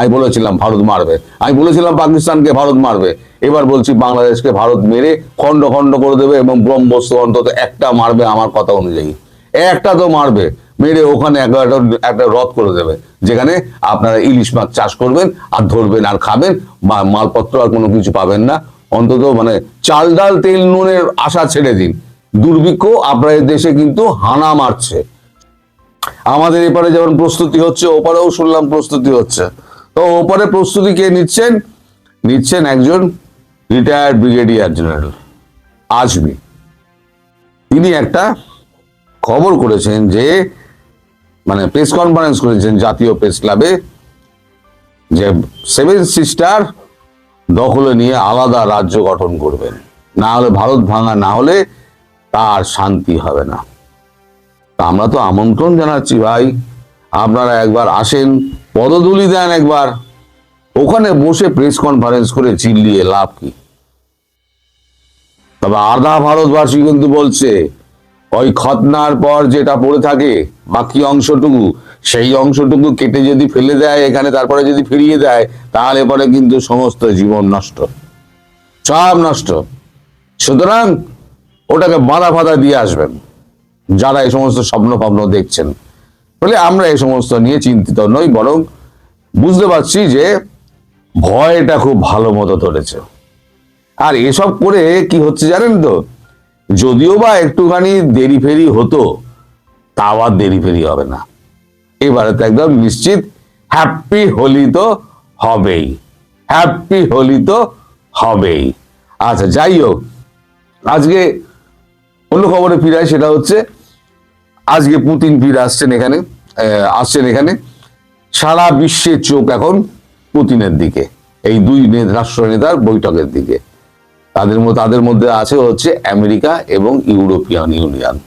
আমি বলেছিলাম ভারত মারবে। আমি বলেছিলাম পাকিস্তানকে ভারত মারবে। এবার বলছি বাংলাদেশকে ভারত মেরে খণ্ড খণ্ড করে দেবে এবং ব্রহ্মস্ত্র অন্তত একটা মারবে আমার কথা অনুযায়ী। একটা তো মারবে, মেরে ওখানে একটা রথ করে দেবে, যেখানে আপনারা ইলিশ মাছ চাষ করবেন আর ধরবেন আর খাবেন মালপত্র আর কোনো কিছু পাবেন না। অন্তত মানে চাল ডাল, তেল, নুনের আশা ছেড়ে দিন। দুর্ভিক্ষ আপনাদের দেশে কিন্তু হানা মারছে। আমাদের এপারে যেমন প্রস্তুতি হচ্ছে, ওপারেও শুনলাম প্রস্তুতি হচ্ছে। তো ওপারে প্রস্তুতি কে নিচ্ছেন? নিচ্ছেন একজন রিটায়ার্ড ব্রিগেডিয়ার জেনারেল আজমি। তিনি একটা খবর করেছেন যে মানে প্রেস কনফারেন্স করেছেন জাতীয় প্রেস ক্লাবে যে সেভেন সিস্টার দখলে নিয়ে আলাদা রাজ্য গঠন করবেন। না হলে ভারত ভাঙা, না হলে তার শান্তি হবে না। আমরা তো আমন্ত্রণ জানাচ্ছি ভাই। আপনারা একবার আসেন, পদধূলি দেন একবার। ওখানে বসে প্রেস কনফারেন্স করে চিল্লিয়ে লাভ কি? তবে আধা ভারতবাসী কিন্তু বলছে, ওই খতনার পর যেটা পড়ে থাকে, বাকি অংশটুকু, সেই অংশটুকু কেটে যদি ফেলে দেয়, এখানে তারপরে যদি ফিরিয়ে দেয়, তাহলে পরে কিন্তু সমস্ত জীবন নষ্ট। সব নষ্ট। সুতরাং ওটাকে বাধা ফাঁধা দিয়ে আসবেন। যারা এই সমস্ত স্বপ্ন ভাবনা দেখছেন। বলে আমরা এই সমস্ত নিয়ে চিন্তিত নই, বরং বুঝতে পারছি যে ভয়টা খুব ভালো মতো ধরেছে। আর এসব করে কি হচ্ছে জানেন তো? যদিও বা একটুখানি দেরি ফেরি হতো, তাও আর দেরি ফেরি হবে না। এবারে তো একদম নিশ্চিত হ্যাপি হোলি তো হবেই। হ্যাপি হোলি তো হবেই। আচ্ছা যাই হোক, আজকে অন্য খবরে ফিরায় সেটা হচ্ছে আজকে পুতিন ফিরে আসছেন এখানে আসছেন এখানে। সারা বিশ্বের চোখ এখন পুতিনের দিকে, এই দুই নে- রাষ্ট্রনেতার বৈঠকের দিকে। তাদের তাদের মধ্যে আছে হচ্ছে আমেরিকা এবং ইউরোপিয়ান ইউনিয়ন।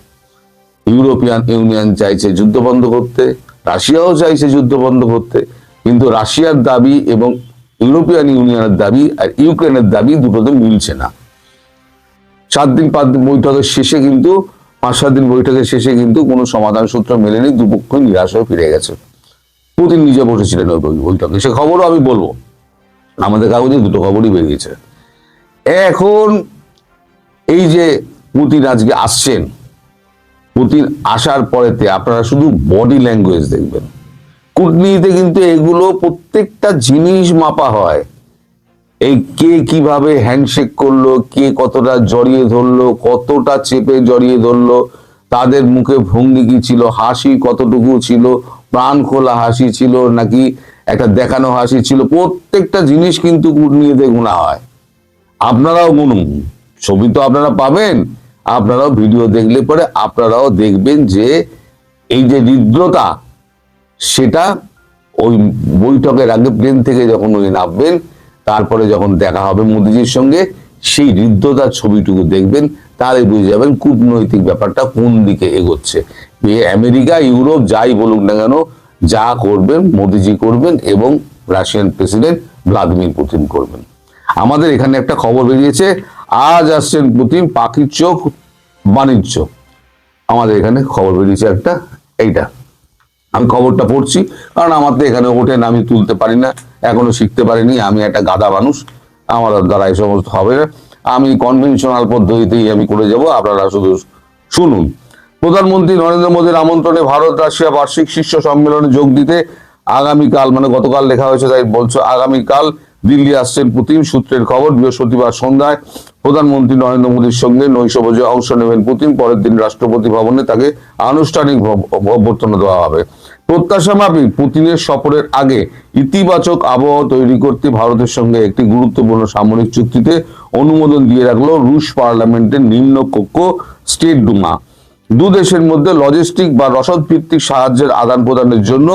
ইউরোপিয়ান ইউনিয়ন চাইছে যুদ্ধ বন্ধ করতে, রাশিয়াও চাইছে যুদ্ধ বন্ধ করতে, কিন্তু রাশিয়ার দাবি এবং ইউরোপিয়ান ইউনিয়নের দাবি আর ইউক্রেনের দাবি দুটোতে মিলছে না। সাত দিন পাঁচ দিন বৈঠকের শেষে কিন্তু পাঁচ সাত দিন বৈঠকের শেষে কিন্তু কোনো সমাধান সূত্র মেলেনি, দুপক্ষ নিরাশ হয়ে ফিরে গেছে। পুতিন নিজে বসেছিলেন ওই বৈঠকে। সে খবরও আমি বলব। আমাদের কাগজে দুটো খবরই বেরিয়েছে। এখন এই যে পুতিন আজকে আসছেন, পুতিন আসার পরেতে আপনারা শুধু বডি ল্যাঙ্গুয়েজ দেখবেন। কূটনীতিতে কিন্তু এগুলো প্রত্যেকটা জিনিস মাপা হয়। এই কে কীভাবে হ্যান্ডশেক করল, কে কতটা জড়িয়ে ধরলো, কতটা চেপে জড়িয়ে ধরলো, তাদের মুখে ভঙ্গি কি ছিল, হাসি কতটুকু ছিল, প্রাণ খোলা হাসি ছিল নাকি একটা দেখানো হাসি ছিল, প্রত্যেকটা জিনিস কিন্তু কূটনীতিতে গুণা হয় আপনারাও গুনুন ছবি তো আপনারা পাবেন, আপনারাও ভিডিও দেখলে পরে আপনারাও দেখবেন যে এই যে হৃদ্রতা, সেটা ওই বৈঠকের আগে প্লেন থেকে যখন উনি নামবেন তারপরে যখন দেখা হবে মোদিজির সঙ্গে, সেই হৃদ্যতার ছবিটুকু দেখবেন, তাহলে বুঝে যাবেন কূটনৈতিক ব্যাপারটা কোন দিকে এগোচ্ছে। আমেরিকা, ইউরোপ, যাই বলুক না কেন, যা করবেন, মোদিজি করবেন এবং রাশিয়ান প্রেসিডেন্ট ভ্লাদিমির পুতিন করবেন। আমাদের এখানে একটা খবর বেরিয়েছে, আজ আসছেন পুতিন, পাখির চোখ বাণিজ্য আমাদের এখানে খবর বেরিয়েছে একটা, এইটা। আমি খবরটা পড়ছি, কারণ আমার তো এখানে ওঠেন আমি তুলতে পারি না। এখনও শিখতে পারিনি, আমি একটা গাদা মানুষ, আমার দ্বারা এই সমস্ত হবে আমি কনভেনশনাল পদ্ধতিতেই আমি করে যাব, আপনারা শুধু শুনুন। প্রধানমন্ত্রী নরেন্দ্র মোদীর আমন্ত্রণে ভারত, রাশিয়া বার্ষিক শীর্ষ সম্মেলনে যোগ দিতে আগামীকাল মানে গতকাল লেখা হয়েছে তাই বলছো, আগামীকাল দিল্লি আসছেন পুতিন, সূত্রের খবর বৃহস্পতিবার সন্ধ্যায় প্রধানমন্ত্রী নরেন্দ্র মোদীর সঙ্গে নৈশভোজে অংশ নেবেন পুতিন, পরের দিন রাষ্ট্রপতি ভবনে তাকে আনুষ্ঠানিক অভ্যর্থনা দেওয়া হবে। প্রত্যাশা মাফিক, পুতিনের সফরের আগে ইতিবাচক আবহাওয়া তৈরি করতে ভারতের সঙ্গে একটি গুরুত্বপূর্ণ সামরিক চুক্তিতে অনুমোদন দিয়ে রাখল রুশ পার্লামেন্টের নিম্ন কক্ষ স্টেট ডুমা। দু দেশের মধ্যে লজিস্টিক বা রসদ ভিত্তিক সাহায্যের আদান প্রদানের জন্য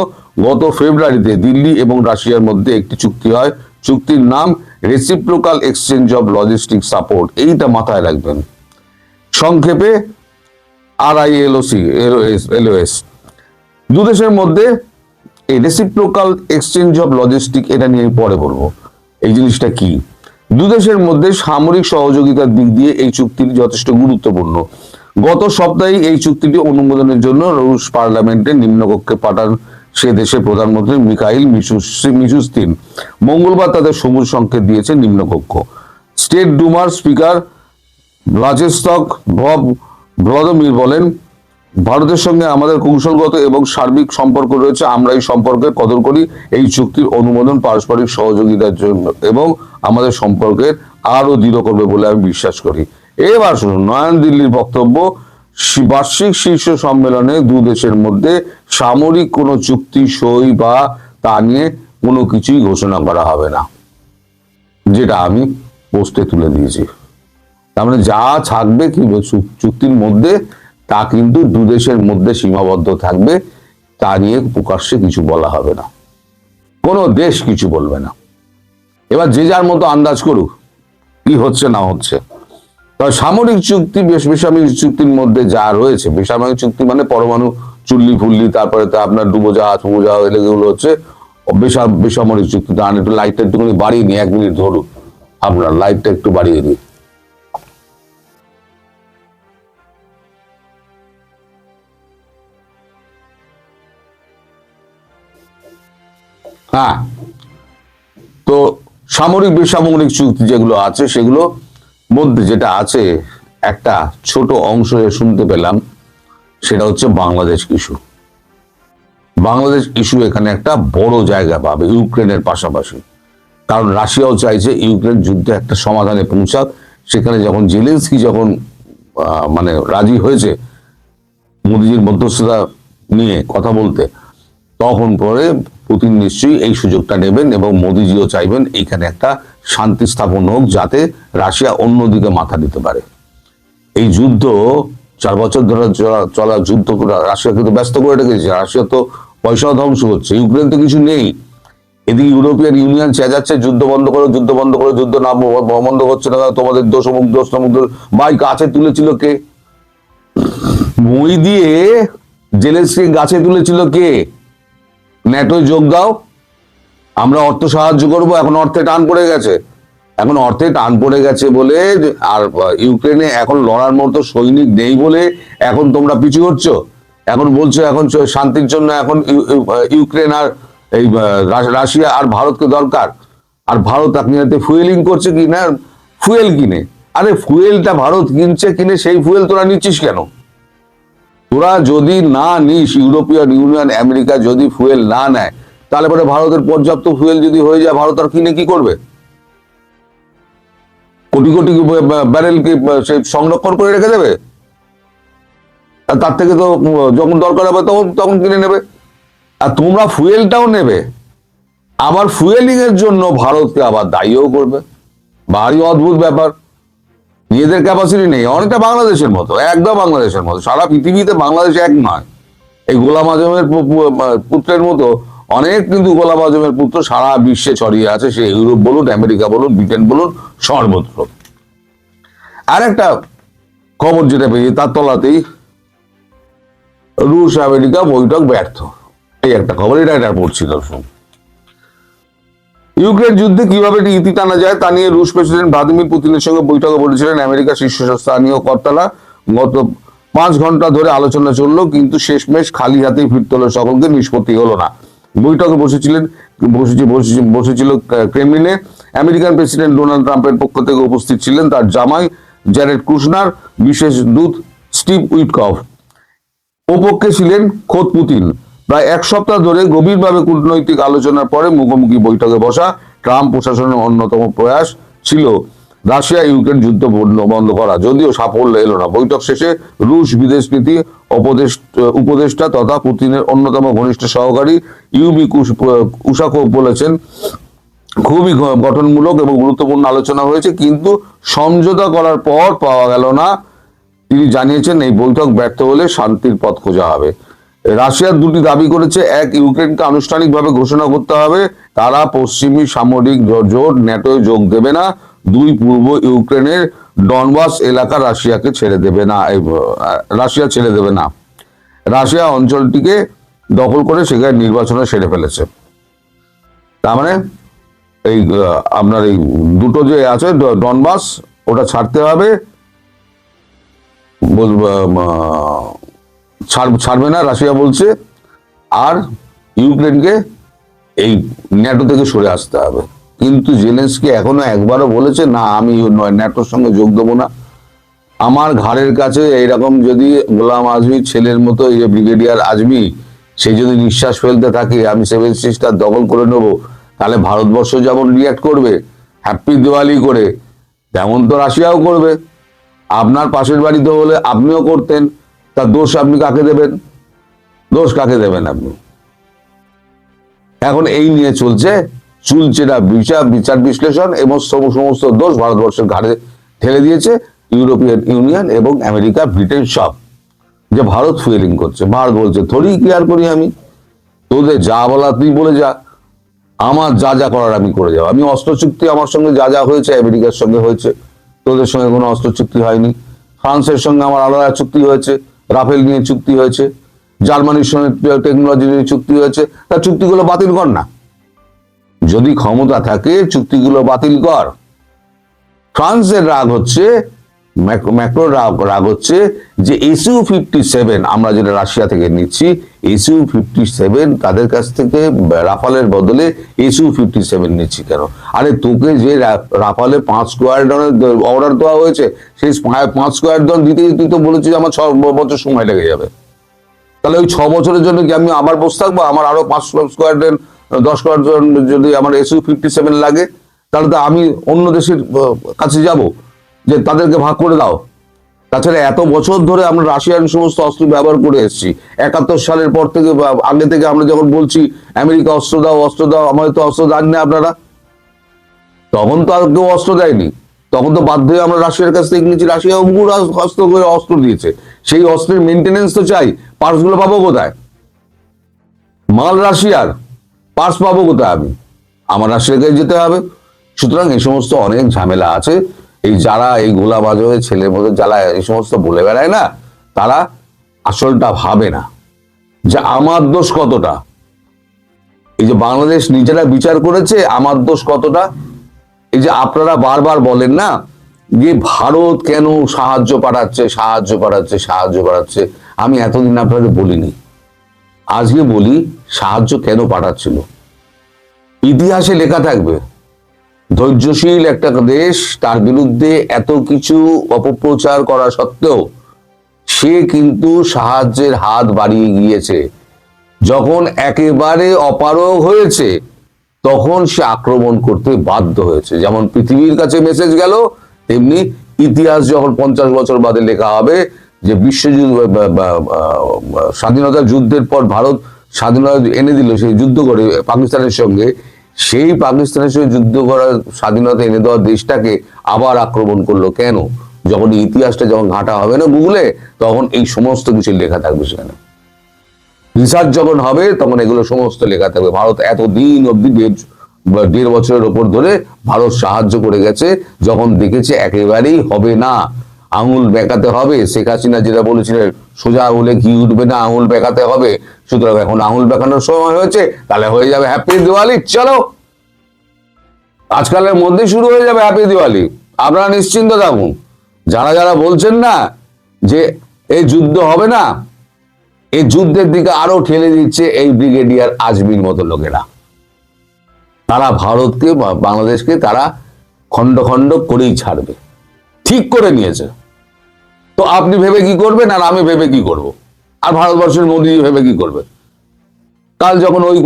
গত ফেব্রুয়ারিতে দিল্লি এবং রাশিয়ার মধ্যে একটি চুক্তি হয়। চুক্তির নাম reciprocal exchange of logistic support এইটা মাথায় রাখবেন। সংক্ষেপে আর আই এলওসি এলওএস দু দেশের মধ্যে এই রেসিপ্রোকাল এক্সচেঞ্জ অফ লজিস্টিক এটা নিয়ে পরে বলব। এই জিনিসটা কি? দু দেশের মধ্যে সামরিক সহযোগিতার দিক দিয়ে এই চুক্তিটি যথেষ্ট গুরুত্বপূর্ণ। গত সপ্তাহে এই চুক্তিটি অনুমোদনের জন্য রুশ পার্লামেন্টে নিম্নকক্ষে পাঠান সে দেশের প্রধানমন্ত্রী মিশুস- মিশুস্তিন মঙ্গলবার তাদের সবুজ সংকেত দিয়েছে নিম্নকক্ষ। স্টেট ডুমার স্পিকার রাজেস্তক ভব ভ্লাদিমির বলেন ভারতের সঙ্গে আমাদের কৌশলগত এবং সার্বিক সম্পর্ক রয়েছে আমরা এই সম্পর্কের কদর করি। এই চুক্তির অনুমোদন, পারস্পরিক সহযোগিতার জন্য এবং আমাদের সম্পর্কের আরও দৃঢ় করবে বলে আমি বিশ্বাস করি। এবার শুনুন, নয়ন দিল্লির বক্তব্য বার্ষিক শীর্ষ সম্মেলনে দু দেশের মধ্যে সামরিক কোনো চুক্তি, সই বা তা নিয়ে কোনো কিছুই ঘোষণা করা হবে না, যেটা আমি পোস্টে তুলে দিয়েছি। তার মানে যা থাকবে কি চুক্তির মধ্যে তা কিন্তু দু দেশের মধ্যে সীমাবদ্ধ থাকবে, তা নিয়ে প্রকাশ্যে কিছু বলা হবে না। কোনো দেশ কিছু বলবে না। এবার যে যার মতো আন্দাজ করুক, কি হচ্ছে না হচ্ছে। তবে সামরিক চুক্তি, বেশ বেসামরিক চুক্তির মধ্যে যা রয়েছে, বেসামরিক চুক্তি মানে পরমাণু চুল্লি ফুল্লি, তারপরে তো আপনার ডুবোজাহাজ ফুবোজাহাজ এগুলো হচ্ছে বেসা, বেসামরিক চুক্তি। তার একটু লাইটটা একটুখানি বাড়িয়ে নিই, এক মিনিট ধরুন আপনার লাইটটা একটু বাড়িয়ে দিই। হ্যাঁ তো সামরিক বেসামরিক চুক্তি যেগুলো আছে, সেগুলো মধ্যে যেটা আছে, একটা ছোট অংশ শুনতে পেলাম, সেটা হচ্ছে বাংলাদেশ ইস্যু। বাংলাদেশ ইস্যু এখানে একটা বড় জায়গা পাবে ইউক্রেনের পাশাপাশি। কারণ রাশিয়াও চাইছে ইউক্রেন যুদ্ধে একটা সমাধানে পৌঁছাক। সেখানে যখন জেলেন্সকি যখন মানে রাজি হয়েছে মোদিজির মধ্যস্থতা নিয়ে কথা বলতে, তখন পরে পুতিন নিশ্চয়ই এই সুযোগটা নেবেন এবং মোদিজিও চাইবেন এখানে একটা শান্তি স্থাপন হোক যাতে রাশিয়া অন্যদিকে মাথা দিতে পারে। এই যুদ্ধ চার বছর ধরে চলা- যুদ্ধ রাশিয়া কিন্তু ব্যস্ত করে রেখেছে। রাশিয়া তো পয়সা ধ্বংস হচ্ছে ইউক্রেন তো কিছু নেই। এদিকে ইউরোপিয়ান ইউনিয়ন চেঁচাচ্ছে, যুদ্ধ বন্ধ করো, যুদ্ধ বন্ধ করো, যুদ্ধ না বন্ধ হচ্ছে না তোমাদের দোষ অমুক, দোষ ভাই, গাছে তুলেছিল কে? মই দিয়ে জেলেন্সকে গাছে তুলেছিল কে? ন্যাটো যোগ দাও। আমরা অর্থ সাহায্য করব, এখন অর্থে টান পড়ে গেছে। এখন অর্থে টান পড়ে গেছে বলে আর ইউক্রেনে এখন লড়ার মতো সৈনিক নেই বলে এখন তোমরা পিছু হচ্ছ। এখন বলছো এখন শান্তির জন্য এখন ইউ- ইউ- ইউক্রেন আর এই রাশিয়া আর ভারতকে দরকার। আর ভারত আপনি ফুয়েলিং করছে কি না? ফুয়েল কিনে। আরে ফুয়েলটা ভারত কিনছে, কিনে সেই ফুয়েল তোরা নিচ্ছিস কেন? তোরা যদি না নিস ইউরোপিয়ান ইউনিয়ন, আমেরিকা যদি ফুয়েল না নেয়, তাহলে পরে ভারতের পর্যাপ্ত ফুয়েল যদি হয়ে যায়, ভারত আর কিনে কি করবে? কোটি কোটি ব্যারেল কি সে সংরক্ষণ করে রেখে দেবে? তার থেকে তো যখন দরকার হবে তখন তখন কিনে নেবে। আর তোমরা ফুয়েলটাও নেবে। আবার ফুয়েলিং এর জন্য ভারতকে আবার দায়ীও করবে। ভারী অদ্ভুত ব্যাপার। নিজেদের ক্যাপাসিটি নেই, অনেকটা বাংলাদেশের মতো, একদম বাংলাদেশের মতো। সারা পৃথিবীতে বাংলাদেশ এক নয়। এই গোলাম আজমের পুত্রের মতো অনেক কিন্তু গোলাম আজমের পুত্র সারা বিশ্বে ছড়িয়ে আছে, সে ইউরোপ বলুন, আমেরিকা বলুন, ব্রিটেন বলুন, সর্বত্র। আর একটা খবর যেটা পেয়েছি, তার তলাতেই রুশ আমেরিকা বৈঠক ব্যর্থ। এই একটা খবর, এটা এটা পড়ছি, দর্শক। ইউক্রেন যুদ্ধে কীভাবে ইতি টানা যায় তা নিয়ে রুশ প্রেসিডেন্ট ভ্লাদিমির পুতিনের সঙ্গে বৈঠকে বলেছিলেন আমেরিকার শীর্ষস্থানীয় কর্তারা। গত পাঁচ ঘণ্টা ধরে আলোচনা চলল, কিন্তু শেষমেশ খালি হাতেই ফিরতে হলো সকলকে, নিষ্পত্তি হলো না। বৈঠকে বসেছিলেন, বসেছি বসেছি, বসেছিল ক্রেমলিনে। আমেরিকান প্রেসিডেন্ট ডোনাল্ড ট্রাম্পের পক্ষ থেকে উপস্থিত ছিলেন তার জামাই জ্যারেড কুশনার, বিশেষ দূত স্টিভ উইটকফ। ওপক্ষে ছিলেন খোদ পুতিন। প্রায় এক সপ্তাহ ধরে গভীরভাবে কূটনৈতিক আলোচনার পরে মুখোমুখি বৈঠকে বসা ট্রাম্প প্রশাসনের অন্যতম প্রয়াস ছিল রাশিয়া, ইউক্রেন যুদ্ধ বন্ধ করা। যদিও সাফল্য এলো না। বৈঠক শেষে রুশ বিদেশ নীতি উপদেষ্টা তথা পুতিনের অন্যতম ঘনিষ্ঠ সহকারী ইউবি উশাকো বলেছেন, খুবই গঠনমূলক এবং গুরুত্বপূর্ণ আলোচনা হয়েছে, কিন্তু সমঝোতা করার পর পাওয়া গেল না। তিনি জানিয়েছেন, এই বৈঠক ব্যর্থ হলে শান্তির পথ খোঁজা হবে। রাশিয়ার দুটি দাবি করেছে। এক, ইউক্রেনকে আনুষ্ঠানিকভাবে ঘোষণা করতে হবে। তারা পশ্চিমী সামরিক জোট ন্যাটোয় যোগ দেবে না। দুই, পূর্ব ইউক্রেনের ডনবাস এলাকা রাশিয়াকে ছেড়ে দেবে না। রাশিয়া ছেড়ে দেবে না। রাশিয়া অঞ্চলটিকে দখল করে সেখানে নির্বাচনে সেরে ফেলেছে। তার মানে এই আপনার এই দুটো যে আছে ডনবাস, ওটা ছাড়তে হবে। ছাড়বে না, রাশিয়া বলছে, আর ইউক্রেনকে এই ন্যাটো থেকে সরে আসতে হবে। কিন্তু জেলেন্সকি এখনও একবারও বলেছে, না, আমি ন্যাটোর সঙ্গে যোগ দেবো না। আমার ঘাড়ের কাছে এইরকম যদি গোলাম আজমির ছেলের মতো এই ব্রিগেডিয়ার আজমি, সে যদি নিঃশ্বাস ফেলতে থাকে, আমি সেভেন সিস্টার দখল করে নেব। তাহলে ভারতবর্ষ যেমন রিয়াক্ট করবে হ্যাপি দিওয়ালি করে, তেমন তো রাশিয়াও করবে। আপনার পাশের বাড়িতে হলে আপনিও করতেন। তার দোষ আপনি কাকে দেবেন? দোষ কাকে দেবেন আপনি? এখন এই নিয়ে চলছে চুলচেরা বিচার বিচার বিশ্লেষণ এবং সম- সমস্ত দোষ ভারতবর্ষের ঘাড়ে ঠেলে দিয়েছে ইউরোপিয়ান ইউনিয়ন এবং আমেরিকা, ব্রিটেন সব। যে ভারত ফুয়েলিং করছে। ভারত বলছে, থোড়ি কেয়ার করি আমি। তোদের যা বলা তুই বলে যা। আমার যা যা করার আমি করে যাব। আমি অস্ত্র চুক্তি আমার সঙ্গে যা যা হয়েছে, আমেরিকার সঙ্গে হয়েছে। তোদের সঙ্গে কোনো অস্ত্র চুক্তি হয়নি। ফ্রান্সের সঙ্গে আমার আলাদা চুক্তি হয়েছে। রাফেল নিয়ে চুক্তি হয়েছে, জার্মানির সঙ্গে টেকনোলজি নিয়ে চুক্তি হয়েছে, তা চুক্তিগুলো বাতিল কর না। যদি ক্ষমতা থাকে, চুক্তিগুলো বাতিল কর। ফ্রান্সের রাগ হচ্ছে, ম্যাক- ম্যাক্রো রাগ রাগ হচ্ছে যে এসিউ ফিফটি সেভেন আমরা যেটা রাশিয়া থেকে নিচ্ছি এসইউ ফিফটি সেভেন তাদের কাছ থেকে রাফালের বদলে এসইউ ফিফটি সেভেন নিচ্ছি কেন? আরে তোকে যে রাফালে পাঁচ স্কোয়ার ডনের অর্ডার দেওয়া হয়েছে, সেই পাঁচ স্কোয়ার ডন দিতে তুই তো বলেছিস আমার ছ বছর সময় লেগে যাবে। তাহলে ওই ছ বছরের জন্য কি আমি আবার বসে থাকব? আমার আরও পাঁচ স্কোয়ারডেন দশ স্কোয়ার ডন যদি আমার এসইউ ফিফটি সেভেন লাগে, তাহলে তো আমি অন্য দেশের কাছে যাব। যে তাদেরকে ভাগ করে দাও। তাছাড়া এত বছর ধরে আমরা রাশিয়ান সমস্ত অস্ত্র ব্যবহার করে এসেছি। একাত্তর সালের পর থেকে আগে থেকে আমরা যখন বলছি, আমেরিকা অস্ত্র দাও অস্ত্র দাও আমাদের তো অস্ত্র দেন না আপনারা। তখন তো আর কেউ অস্ত্র দেয়নি। তখন তো বাধ্য হয়ে আমরা রাশিয়ার কাছ থেকে নিয়েছি রাশিয়া উগুর হস্ত করে অস্ত্র দিয়েছে। সেই অস্ত্রের মেনটেনেন্স তো চাই। পার্সগুলো পাবো কোথায়? মাল রাশিয়ার। পার্স পাবো কোথায় আমি? আমার রাশিয়ার কাছে যেতে হবে। সুতরাং এই সমস্ত অনেক ঝামেলা আছে। এই যারা এই গোলাবাজ হয়ে ছেলের মধ্যে যারা এই সমস্ত বলে বেড়ায় না, তারা আসলটা ভাবে না যে আমার দোষ কতটা। এই যে বাংলাদেশ নিজেরা বিচার করেছে, আমার দোষ কতটা। এই যে আপনারা বারবার বলেন না যে ভারত কেন সাহায্য পাঠাচ্ছে সাহায্য পাঠাচ্ছে সাহায্য পাঠাচ্ছে। আমি এতদিন আপনাদের বলিনি। আজকে বলি, সাহায্য কেন পাঠাচ্ছিল? ইতিহাসে লেখা থাকবে। ধৈর্যশীল একটা দেশ, তার বিরুদ্ধে এত কিছু অপপ্রচার করা সত্ত্বেও সে কিন্তু সাহায্যের হাত বাড়িয়ে গিয়েছে। যখন একেবারে অপারগ হয়েছে, তখন সে আক্রমণ করতে বাধ্য হয়েছে। যেমন পৃথিবীর কাছে মেসেজ গেল, তেমনি ইতিহাস যখন পঞ্চাশ বছর বাদে লেখা হবে যে বিশ্বযুদ্ধ স্বাধীনতা যুদ্ধের পর ভারত স্বাধীনতা এনে দিল, সেই যুদ্ধ করে পাকিস্তানের সঙ্গে সেই পাকিস্তানের সঙ্গে যুদ্ধ করার স্বাধীনতা এনে দেওয়া দেশটাকে আবার আক্রমণ করল কেন? যখন ইতিহাসটা যখন ঘাঁটা হবে না গুগলে, তখন এই সমস্ত কিছু লেখা থাকবে সেখানে। রিসার্চ যখন হবে, তখন এগুলো সমস্ত লেখা থাকবে। ভারত এতদিন অব্দি দেড় দেড় বছরের ওপর ধরে ভারত সাহায্য করে গেছে, যখন দেখেছে একেবারেই হবে না। আঙুল বেঁকাতে হবে। শেখ হাসিনা যেটা বলেছিলেন, সোজা আঙুলে ঘি উঠবে না, আঙুল বেঁকাতে হবে। সুতরাং এখন আঙুল বেঁকানোর সময় হয়েছে, তাহলে হয়ে যাবে হ্যাপি দিওয়ালি চলো। আজকালের মধ্যেই শুরু হয়ে যাবে হ্যাপি দিওয়ালি আপনারা নিশ্চিন্ত থাকুন। যারা যারা বলছেন না যে এই যুদ্ধ হবে না এই যুদ্ধের দিকে আরও ঠেলে দিচ্ছে এই ব্রিগেডিয়ার আজমির মতো লোকেরা। তারা ভারতকে বাংলাদেশকে তারা খণ্ড খণ্ড করেই ছাড়বে। ঠিক করে নিয়েছে। তো আপনি ভেবে কি করবেন আর আমি ভেবে কি করব? আর ভারতবর্ষের মোদী ভেবে কি করবে? কাল যখন ওই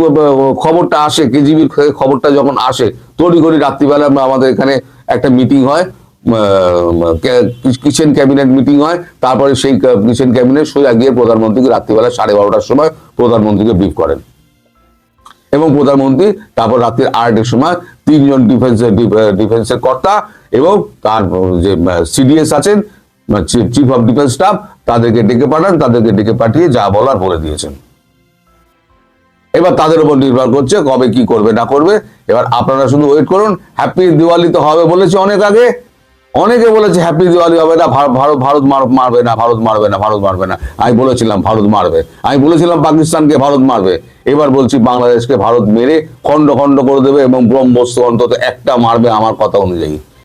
খবরটা আসে, কেজিবির খবরটা যখন আসে তড়ি ঘড়ি রাত্রিবেলা আমাদের এখানে একটা মিটিং হয় কিচেন ক্যাবিনেট মিটিং হয়, তারপরে সেই কিচেন ক্যাবিনেট সোজা গিয়ে প্রধানমন্ত্রীকে রাত্রিবেলা সাড়ে বারোটার সময় প্রধানমন্ত্রীকে ব্রিফ করেন। এবং প্রধানমন্ত্রী তারপর রাত্রির আড়াইটের সময় তিনজন ডিফেন্সের ডিফেন্সের কর্তা এবং তার যে সিডিএস আছেন চিফ অফ ডিফেন্স স্টাফ তাদেরকে ডেকে পাঠান, তাদেরকে ডেকে পাঠিয়ে যা বলার বলে দিয়েছেন। এবার তাদের উপর নির্ভর করছে কবে কি করবে, না করবে। এবার আপনারা শুধু ওয়েট করুন হ্যাপি দিওয়ালি তো হবে বলেছে অনেক আগে। অনেকে বলেছে হ্যাপি দিওয়ালি হবে না ভারত ভারত মারবে না, ভারত মারবে না, ভারত মারবে না। আমি বলেছিলাম ভারত মারবে। আমি বলেছিলাম পাকিস্তানকে ভারত মারবে। এবার বলছি বাংলাদেশকে ভারত মেরে খণ্ড খণ্ড করে দেবে এবং ব্রহ্মস্ত্র অন্তত একটা মারবে আমার কথা অনুযায়ী।